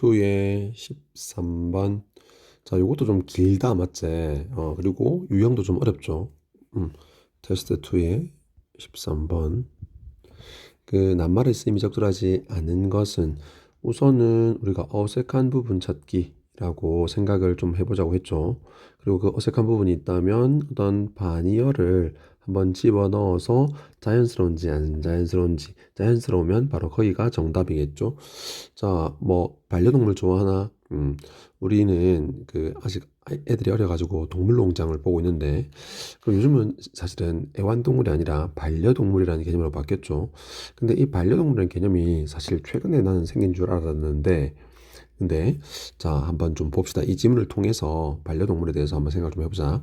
2의 13번. 자, 요것도 좀 길다, 맞지? 어, 그리고 유형도 좀 어렵죠. 음, 테스트 2의 13번. 그 낱말의 쓰임이 적절하지 않은 것은 우선은 우리가 어색한 부분 찾기라고 생각을 좀 해보자고 했죠. 그리고 그 어색한 부분이 있다면 어떤 반이어를 한번 집어 넣어서 자연스러운지 안 자연스러운지 자연스러우면 바로 거기가 정답이겠죠. 자, 뭐 반려동물 좋아하나? 음, 우리는 그 아직 애들이 어려가지고 동물농장을 보고 있는데 그 요즘은 사실은 애완동물이 아니라 반려동물이라는 개념으로 바뀌었죠. 근데 이 반려동물이라는 개념이 사실 최근에 나는 생긴 줄 알았는데 근데 자 한번 좀 봅시다. 이 질문을 통해서 반려동물에 대해서 한번 생각 좀 해보자.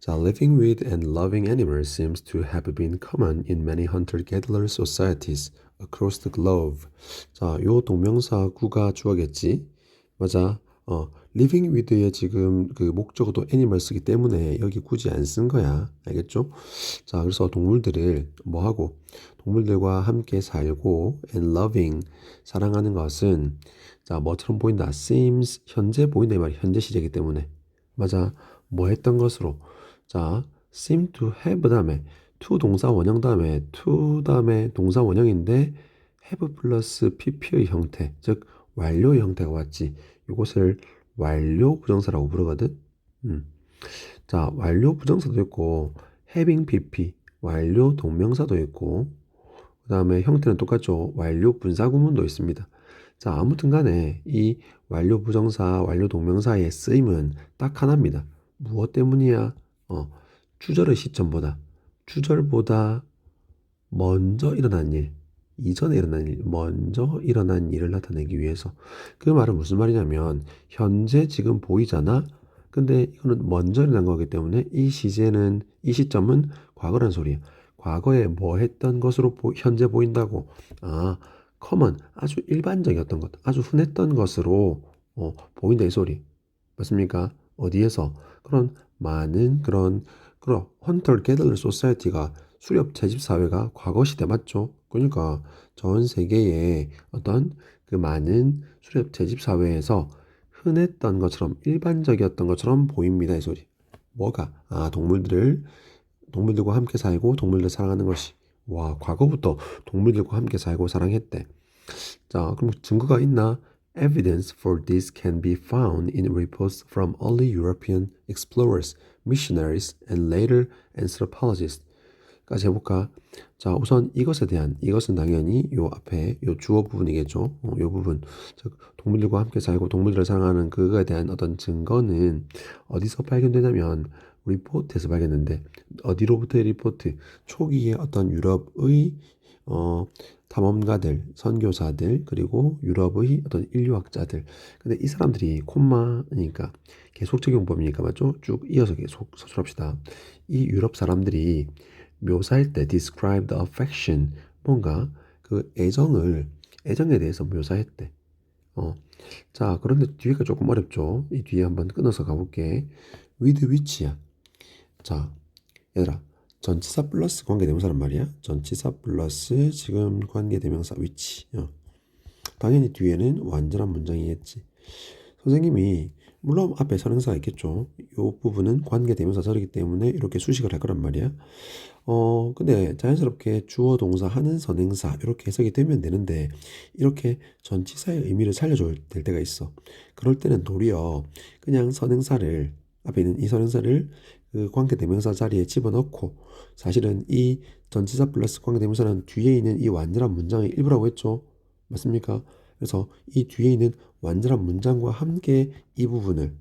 자, living with and loving animals seems to have been common in many hunter-gatherer societies across the globe. 자, 요 동명사 구가 주어겠지? 맞아. 어, living with의 지금 그 목적어도 animals이기 때문에 여기 굳이 안 쓴 거야. 알겠죠? 자, 그래서 동물들을 뭐 하고 동물들과 함께 살고 and loving 사랑하는 것은 자, 뭐처럼 보인다. seems 현재 보인다 이 말이 현재 시제이기 때문에 맞아. 뭐 했던 것으로 자, seem to have 다음에 to 동사 원형 다음에 to 다음에 동사 원형인데 have 플러스 pp의 형태, 즉 완료의 형태가 왔지. 이것을 완료 부정사라고 부르거든. 음. 자, 완료 부정사도 있고 having pp 완료 동명사도 있고 그 다음에 형태는 똑같죠. 완료 분사 구문도 있습니다. 자, 아무튼 간에 이 완료 부정사, 완료 동명사의 쓰임은 딱 하나입니다. 무엇 때문이야? 어, 주절의 시점보다, 주절보다 먼저 일어난 일, 이전에 일어난 일, 먼저 일어난 일을 나타내기 위해서. 그 말은 무슨 말이냐면, 현재 지금 보이잖아? 근데 이거는 먼저 일어난 거기 때문에 이 시제는, 이 시점은 과거란 소리야. 과거에 뭐 했던 것으로 보, 현재 보인다고. 아, 커먼, 아주 일반적이었던 것, 아주 흔했던 것으로 어, 보인다 이 소리. 맞습니까? 어디에서? 그런 많은 그런 그런 헌터 게들러 소사이티가 수렵 채집 사회가 과거 시대 맞죠? 그러니까 전 세계의 어떤 그 많은 수렵 채집 사회에서 흔했던 것처럼 일반적이었던 것처럼 보입니다 이 소리. 뭐가? 아 동물들을 동물들과 함께 살고 동물들 사랑하는 것이 와 과거부터 동물들과 함께 살고 사랑했대. 자 그럼 증거가 있나? Evidence for this can be found in reports from early European explorers, missionaries, and later anthropologists. 까지 해볼까? 자, 우선 이것에 대한, 이것은 당연히 요 앞에 요 주어 부분이겠죠. 어, 요 부분. 즉, 동물들과 함께 살고 동물들을 사랑하는 그거에 대한 어떤 증거는 어디서 발견되냐면, 리포트에서 발견했는데, 어디로부터의 리포트? 초기에 어떤 유럽의, 어, 탐험가들, 선교사들, 그리고 유럽의 어떤 인류학자들. 근데 이 사람들이 콤마니까 계속 적용법이니까 맞죠? 쭉 이어서 계속 서술합시다. 이 유럽 사람들이 묘사할 때 describe the affection 뭔가 그 애정을 애정에 대해서 묘사했대. 어. 자, 그런데 뒤에가 조금 어렵죠. 이 뒤에 한번 끊어서 가볼게. with which야. 자, 얘들아. 전치사 플러스 관계대명사란 말이야. 전치사 플러스 지금 관계대명사 위치. 어. 당연히 뒤에는 완전한 문장이겠지. 선생님이 물론 앞에 선행사가 있겠죠. 이 부분은 관계대명사 절이기 때문에 이렇게 수식을 할 거란 말이야. 어, 근데 자연스럽게 주어 동사 하는 선행사 이렇게 해석이 되면 되는데 이렇게 전치사의 의미를 살려줘야 될 때가 있어. 그럴 때는 도리어 그냥 선행사를 앞에 있는 이 선행사를 그 관계대명사 자리에 집어넣고 사실은 이 전치사 플러스 관계대명사는 뒤에 있는 이 완전한 문장의 일부라고 했죠. 맞습니까? 그래서 이 뒤에 있는 완전한 문장과 함께 이 부분을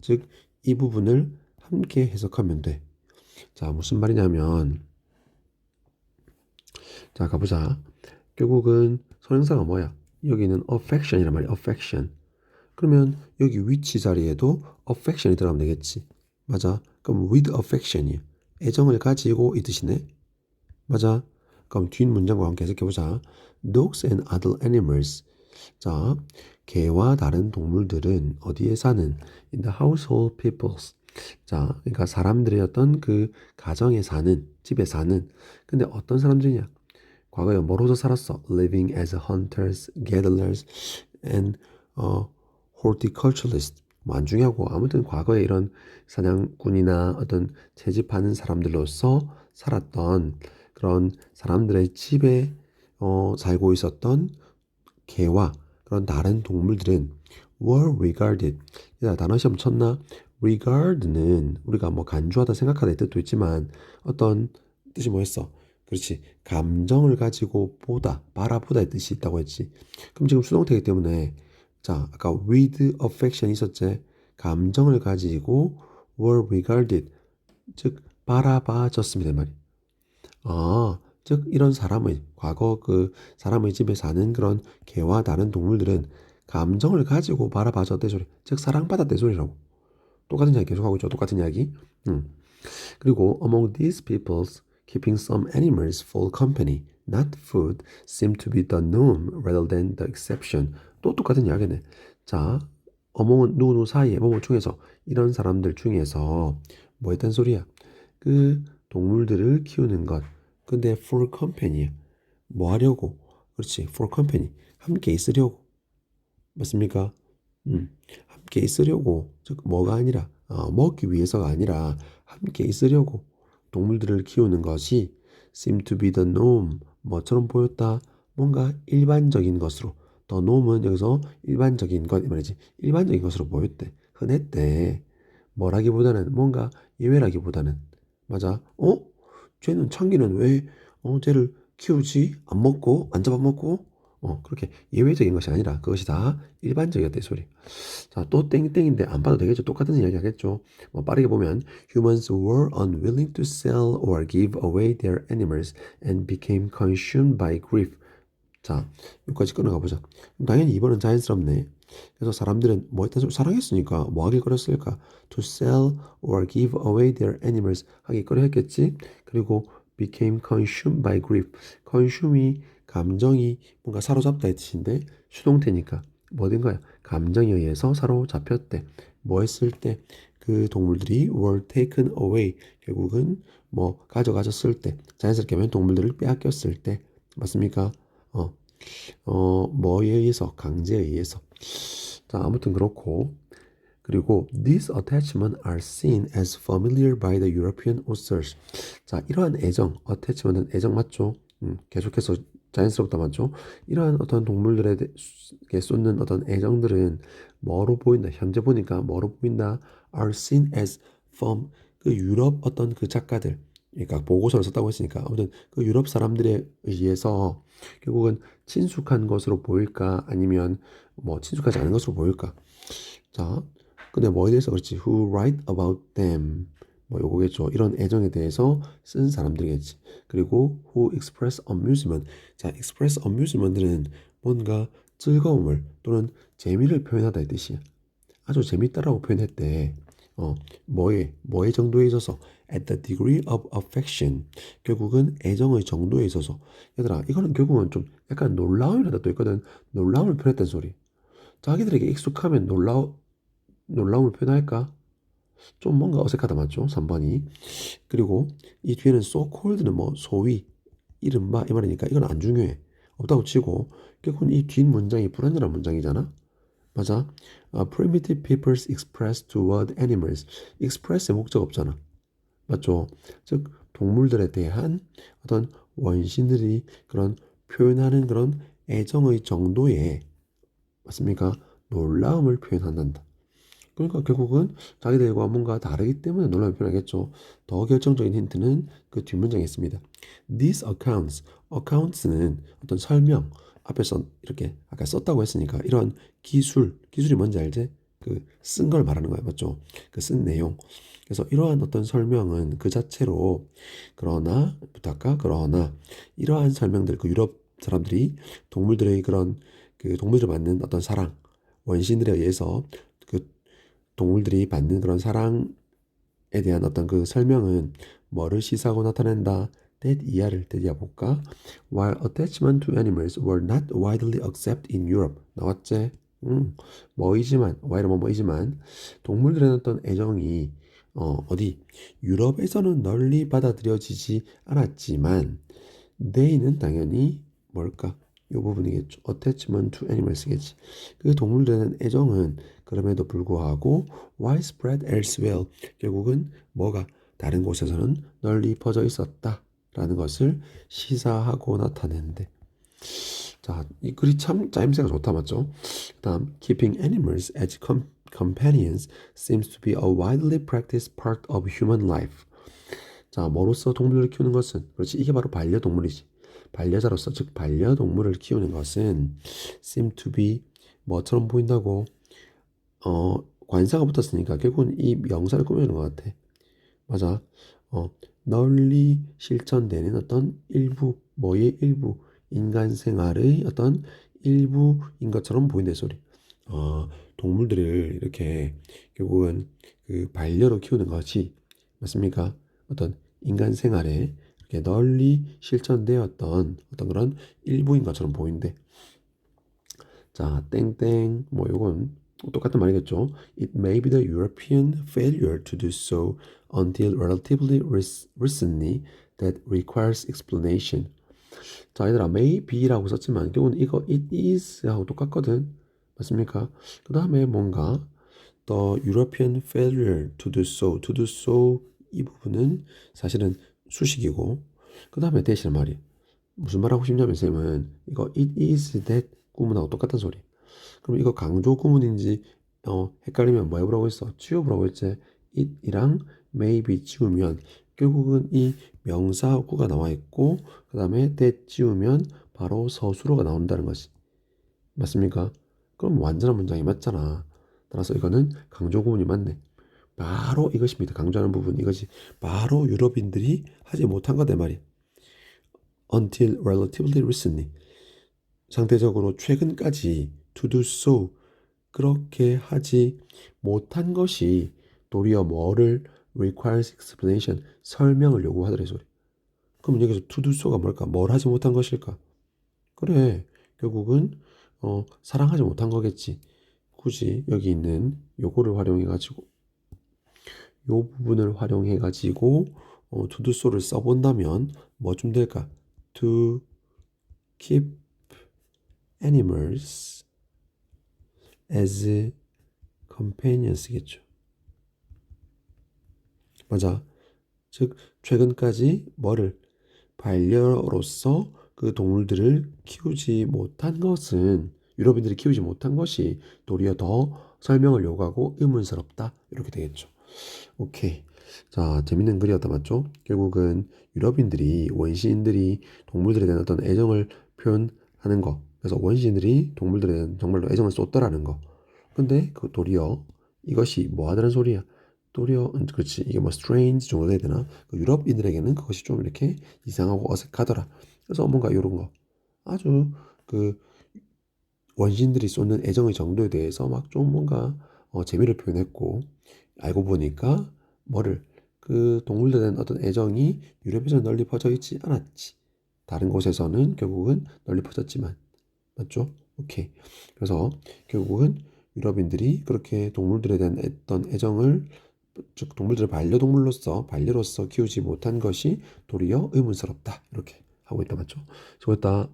즉 이 부분을 함께 해석하면 돼. 자, 무슨 말이냐면 자, 가보자. 결국은 선행사가 뭐야? 여기는 affection이란 말이야. affection. 그러면 여기 위치 자리에도 affection이 들어가면 되겠지. 맞아. 그럼 with affection이야. 애정을 가지고 이 뜻이네. 맞아. 그럼 뒷 문장과 함께 해석해 보자. Dogs and other animals. 자, 개와 다른 동물들은 어디에 사는? In the household peoples. 자, 그러니까 사람들의 어떤 그 가정에 사는, 집에 사는. 근데 어떤 사람들이냐? 과거에 뭐로서 살았어? Living as hunters, gatherers, and 어, horticulturalist 뭐 안 중요하고 아무튼 과거에 이런 사냥꾼이나 어떤 채집하는 사람들로서 살았던 그런 사람들의 집에 어, 살고 있었던 개와 그런 다른 동물들은 were regarded. 야, 단어 시험 쳤나? regard는 우리가 뭐 간주하다 생각하다 이 뜻도 있지만 어떤 뜻이 뭐였어? 그렇지. 감정을 가지고 보다, 바라보다의 뜻이 있다고 했지. 그럼 지금 수동태이기 때문에 자, 아까 with affection 있었지. 감정을 가지고 were regarded. 즉 바라봐졌습니다 말이. 아, 즉 이런 사람의 과거 그 사람의 집에 사는 그런 개와 다른 동물들은 감정을 가지고 바라봐줬대 소리. 즉 사랑받았대 소리라고. 똑같은 이야기 계속하고 있죠. 똑같은 이야기. 음. 그리고 among these peoples, keeping some animals for company, not food, seem to be the norm rather than the exception. 또 똑같은 이야기네. 자, 어몽은 누구 사이에 뭐뭐 중에서 이런 사람들 중에서 뭐 했단 소리야? 그 동물들을 키우는 것. 근데 for company. 뭐 하려고? 그렇지. for company. 함께 있으려고. 맞습니까? 음. 함께 있으려고. 즉 뭐가 아니라 어, 먹기 위해서가 아니라 함께 있으려고 동물들을 키우는 것이 seem to be the norm. 뭐처럼 보였다. 뭔가 일반적인 것으로. 더 놈은 여기서 일반적인 것이 말이지. 일반적인 것으로 보였대. 흔했대. 뭐라기보다는 뭔가 예외라기보다는 맞아. 어? 쟤는 창기는 왜 어, 쟤를 키우지? 안 먹고 안 잡아먹고 어, 그렇게 예외적인 것이 아니라 그것이 다 일반적이었다 이 소리. 자, 또 땡땡인데 안 봐도 되겠죠. 똑같은 이야기 하겠죠. 뭐 빠르게 보면 humans were unwilling to sell or give away their animals and became consumed by grief. 자, 여기까지 끊어가 보자. 당연히 이번은 자연스럽네. 그래서 사람들은 뭐 했다 사랑했으니까 뭐 하길 거렸을까? To sell or give away their animals 하기 꺼려했겠지. 그리고 became consumed by grief. consume이 감정이 뭔가 사로잡다 의 뜻인데 수동태니까 뭐든 거야. 감정에 의해서 사로잡혔대. 뭐 했을 때 그 동물들이 were taken away. 결국은 뭐 가져가졌을 때 자연스럽게 하면 동물들을 빼앗겼을 때 맞습니까? 어, 어, 뭐에 의해서 강제에 의해서 자 아무튼 그렇고 그리고 these attachments are seen as familiar by the European authors. 자 이러한 애정, attachment은 애정 맞죠? 음, 계속해서 자연스럽다 맞죠? 이러한 어떤 동물들에게 쏟는 어떤 애정들은 뭐로 보인다? 현재 보니까 뭐로 보인다? are seen as from 그 유럽 어떤 그 작가들 그러니까 보고서를 썼다고 했으니까 아무튼 그 유럽 사람들에 의해서 결국은 친숙한 것으로 보일까? 아니면 뭐 친숙하지 않은 것으로 보일까? 자 근데 뭐에 대해서 그렇지? Who write about them? 뭐 요거겠죠. 이런 애정에 대해서 쓴 사람들이겠지. 그리고 who express amusement? 자 express amusement는 뭔가 즐거움을 또는 재미를 표현하다 이 뜻이야. 아주 재밌다라고 표현했대. 어 뭐에 뭐의 정도에 있어서 at the degree of affection. 결국은 애정의 정도에 있어서. 얘들아, 이거는 결국은 좀 약간 놀라움이라도 또 있거든. 놀라움을 표현했다는 소리. 자기들에게 익숙하면 놀라우, 놀라움을 표현할까? 좀 뭔가 어색하다 맞죠? 3번이. 그리고 이 뒤에는 so called는 뭐 소위, 이른바 이 말이니까 이건 안 중요해. 없다고 치고 결국은 이 뒷 문장이 불완전한 문장이잖아. 맞아? Uh, primitive peoples express toward animals. express의 목적 없잖아. 맞죠? 즉 동물들에 대한 어떤 원신들이 그런 표현하는 그런 애정의 정도에 맞습니까? 놀라움을 표현한다. 그러니까 결국은 자기들과 뭔가 다르기 때문에 놀라움을 표현하겠죠. 더 결정적인 힌트는 그 뒷문장에 있습니다. These accounts, accounts는 어떤 설명, 앞에서 이렇게 아까 썼다고 했으니까 이런 기술, 기술이 뭔지 알지? 그 쓴 걸 말하는 거예요. 맞죠? 그 쓴 내용. 그래서 이러한 어떤 설명은 그 자체로 그러나 부탁가 그러나 이러한 설명들 그 유럽 사람들이 동물들의 그런 그 동물들 받는 어떤 사랑 원신들에 의해서 그 동물들이 받는 그런 사랑에 대한 어떤 그 설명은 뭐를 시사하고 나타낸다 that 이하를 대리해 볼까 while attachment to animals were not widely accepted in Europe 나왔지 음, 뭐이지만 while은 뭐이지만 동물들의 어떤 애정이 어, 어디 유럽에서는 널리 받아들여지지 않았지만 they는 당연히 뭘까? 이 부분이겠죠. attachment to animals겠지. 그 동물들은 애정은 그럼에도 불구하고 widespread elsewhere 결국은 뭐가 다른 곳에서는 널리 퍼져 있었다라는 것을 시사하고 나타내는데 자, 이 글이 참 짜임새가 좋다 맞죠? 그다음 keeping animals as com- companions seems to be a widely practiced part of human life. 자, 뭐로서 동물을 키우는 것은 그렇지 이게 바로 반려동물이지. 반려자로서 즉 반려동물을 키우는 것은 seem to be 뭐처럼 보인다고 어 관사가 붙었으니까 결국은 이 명사를 꾸미는 것 같아. 맞아. 어 널리 실천되는 어떤 일부 뭐의 일부 인간 생활의 어떤 일부인 것처럼 보인다 이 소리. 어 동물들을 이렇게 결국은 그 반려로 키우는 것이 맞습니까? 어떤 인간 생활에 이렇게 널리 실천되었던 어떤 그런 일부인 것처럼 보이는데 자 땡땡 뭐 요건 똑같은 말이겠죠. It may be the European failure to do so until relatively rec- recently that requires explanation. 자, 얘들아, may be라고 썼지만 결국은 이거 it is 하고 똑같거든. 맞습니까? 그 다음에 뭔가 the European failure to do so, to do so 이 부분은 사실은 수식이고 그 다음에 대신에 말이 무슨 말하고 싶냐면 쌤은 이거 it is that 구문하고 똑같은 소리. 그럼 이거 강조 구문인지 어, 헷갈리면 뭐 해보라고 했어? 지워보라고 했지. it이랑 maybe 지우면 결국은 이 명사구가 나와 있고 그 다음에 지우면 바로 서술어가 나온다는 것이 맞습니까? 그럼 완전한 문장이 맞잖아. 따라서 이거는 강조 구문이 맞네. 바로 이것입니다. 강조하는 부분 이것이 바로 유럽인들이 하지 못한 거다 말이야. Until relatively recently 상대적으로 최근까지 to do so 그렇게 하지 못한 것이 도리어 뭐를 requires explanation 설명을 요구하더래 소리. 그럼 여기서 to do so가 뭘까? 뭘 하지 못한 것일까? 그래 결국은 어, 사랑하지 못한 거겠지. 굳이 여기 있는 요거를 활용해 가지고 요 부분을 활용해 가지고 어, to do so를 써본다면 뭐 좀 될까? to keep animals as companions겠죠. 맞아. 즉 최근까지 뭐를 반려로서 그 동물들을 키우지 못한 것은 유럽인들이 키우지 못한 것이 도리어 더 설명을 요구하고 의문스럽다 이렇게 되겠죠. 오케이. 자, 재밌는 글이었다 맞죠? 결국은 유럽인들이 원시인들이 동물들에 대한 어떤 애정을 표현하는 거. 그래서 원시인들이 동물들에 대한 정말로 애정을 쏟더라는 거. 근데 그 도리어 이것이 뭐 하더란 소리야? 도리어 음, 그렇지 이게 뭐 strange 정도 돼야 되나? 그 유럽인들에게는 그것이 좀 이렇게 이상하고 어색하더라. 그래서 뭔가 이런 거 아주 그 원시인들이 쏟는 애정의 정도에 대해서 막 좀 뭔가 어, 재미를 표현했고 알고 보니까 뭐를 그 동물들에 대한 어떤 애정이 유럽에서 널리 퍼져 있지 않았지. 다른 곳에서는 결국은 널리 퍼졌지만 맞죠? 오케이. 그래서 결국은 유럽인들이 그렇게 동물들에 대한 어떤 애정을 즉 동물들을 반려동물로서 반려로서 키우지 못한 것이 도리어 의문스럽다 이렇게 하고 있다 맞죠? 수고했다.